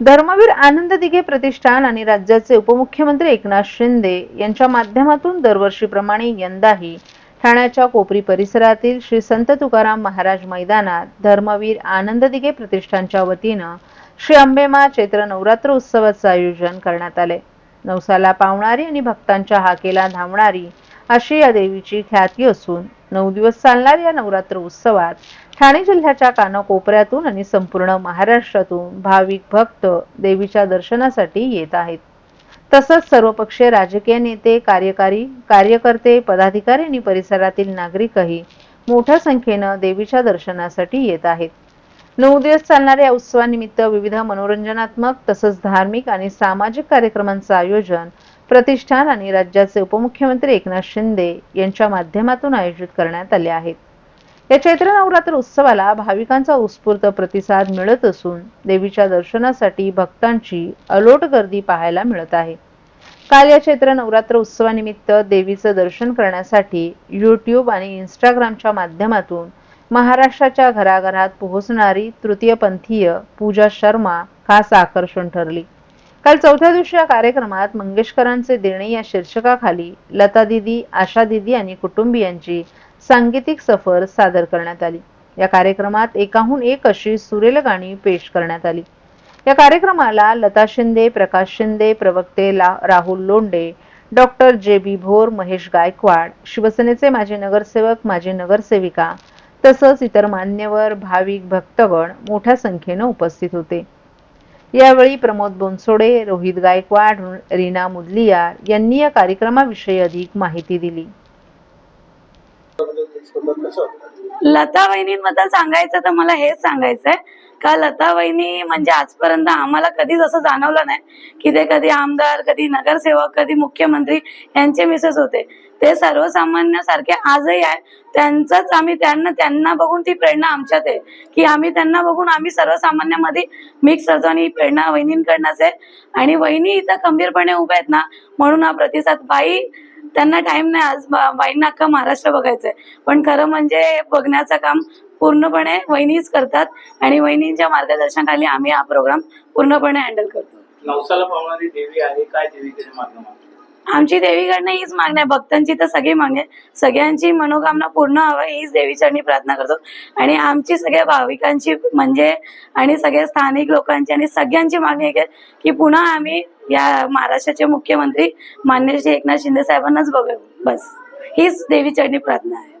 धर्मवीर आनंद दिघे प्रतिष्ठान आणि राज्याचे उपमुख्यमंत्री एकनाथ शिंदे यांच्या माध्यमातून दरवर्षीप्रमाणे यंदाही ठाण्याच्या कोपरी परिसरातील श्री संत तुकाराम महाराज मैदानात धर्मवीर आनंद दिघे प्रतिष्ठानच्या वतीनं श्री अंबेमा चैत्र नवरात्र उत्सवाचं आयोजन करण्यात आले. नवसाला पावणारी आणि भक्तांच्या हाकेला धावणारी अशी या देवीची ख्याती असून नऊ दिवस चालणाऱ्या या नवरात्र उत्सवात. ठाणे जिल्ह्याच्या कानाकोपऱ्यातून आणि संपूर्ण महाराष्ट्रातून भाविक भक्त देवीच्या दर्शनासाठी येत आहेत. तसंच सर्वपक्षीय राजकीय नेते कार्यकारी कार्यकर्ते पदाधिकारी आणि परिसरातील नागरिकही मोठ्या संख्येनं देवीच्या दर्शनासाठी येत आहेत. नऊ दिवस चालणाऱ्या या उत्सवानिमित्त विविध मनोरंजनात्मक तसंच धार्मिक आणि सामाजिक कार्यक्रमांचं आयोजन प्रतिष्ठान आणि राज्याचे उपमुख्यमंत्री एकनाथ शिंदे यांच्या माध्यमातून आयोजित करण्यात आले आहेत. या चैत्र नवरात्र उत्सवाला भाविकांचा उत्स्फूर्त प्रतिसाद मिळत असून देवीच्या दर्शनासाठी भक्तांची अलोट गर्दी पाहायला मिळत आहे. काल या चैत्र नवरात्र उत्सवानिमित्त देवीचं दर्शन करण्यासाठी यूट्यूब आणि इंस्टाग्रामच्या माध्यमातून महाराष्ट्राच्या घराघरात पोहोचणारी तृतीयपंथीय पूजा शर्मा खास आकर्षण ठरली. काल चौथ्या दिवशी या कार्यक्रमात मंगेशकरांचे देणे या शीर्षकाखाली लता दिदी आशा दिदी आणि कुटुंबियांची सांगीतिक सफर सादर करण्यात आली. या कार्यक्रमात एकाहून एक अशी सुरेल गाणी पेश करण्यात आली. या कार्यक्रमाला लता शिंदे प्रकाश शिंदे प्रवक्ते ला- राहुल लोंडे डॉक्टर जे बी भोर महेश गायकवाड शिवसेनेचे माजी नगरसेवक माजी नगरसेविका तसंच इतर मान्यवर भाविक भक्तगण मोठ्या संख्येनं उपस्थित होते. यावेळी प्रमोद बोनसोडे रोहित गायकवाड रीना मुदलिया यांनी या कार्यक्रमाविषयी अधिक माहिती दिली. लता वहिनींबद्दल सांगायचं तर मला हेच सांगायचंय. का लता वहिनी म्हणजे आजपर्यंत आम्हाला कधीच असं जाणवलं नाही की ते कधी आमदार कधी नगरसेवक कधी मुख्यमंत्री यांचे मिसेस होते. ते सर्वसामान्य सारखे आजही आहे. त्यांचंच आम्ही त्यांना त्यांना बघून ती प्रेरणा आमच्यात आहे. की आम्ही त्यांना बघून आम्ही सर्वसामान्यामध्ये मिक्स होतो आणि प्रेरणा वहिनींकडनंच आहे. आणि वहिनी इथं खंबीरपणे उभ्या आहेत ना म्हणून हा प्रतिसाद बाई त्यांना टाइम नाही. आज बाईंना अख्खा महाराष्ट्र बघायचंय. पण खरं म्हणजे बघण्याचं काम पूर्णपणे वहिनीच करतात. आणि वहिनींच्या मार्गदर्शनाखाली आम्ही हा प्रोग्राम पूर्णपणे हँडल करतो. नवसाला पावणारी देवी आहे काय देवीकडे मागणं मागतो? आमची देवीकडनं हीच मागणी आहे. भक्तांची तर सगळी मागणी आहे. सगळ्यांची मनोकामना पूर्ण हवं हीच देवीचरणी प्रार्थना करतो. आणि आमची सगळ्या भाविकांची म्हणजे आणि सगळ्या स्थानिक लोकांची आणि सगळ्यांची मागणी आहे की पुन्हा आम्ही या महाराष्ट्राचे मुख्यमंत्री मान्य श्री एकनाथ शिंदे साहेबांनाच बघू बस. हीच देवी चरणी प्रार्थना आहे.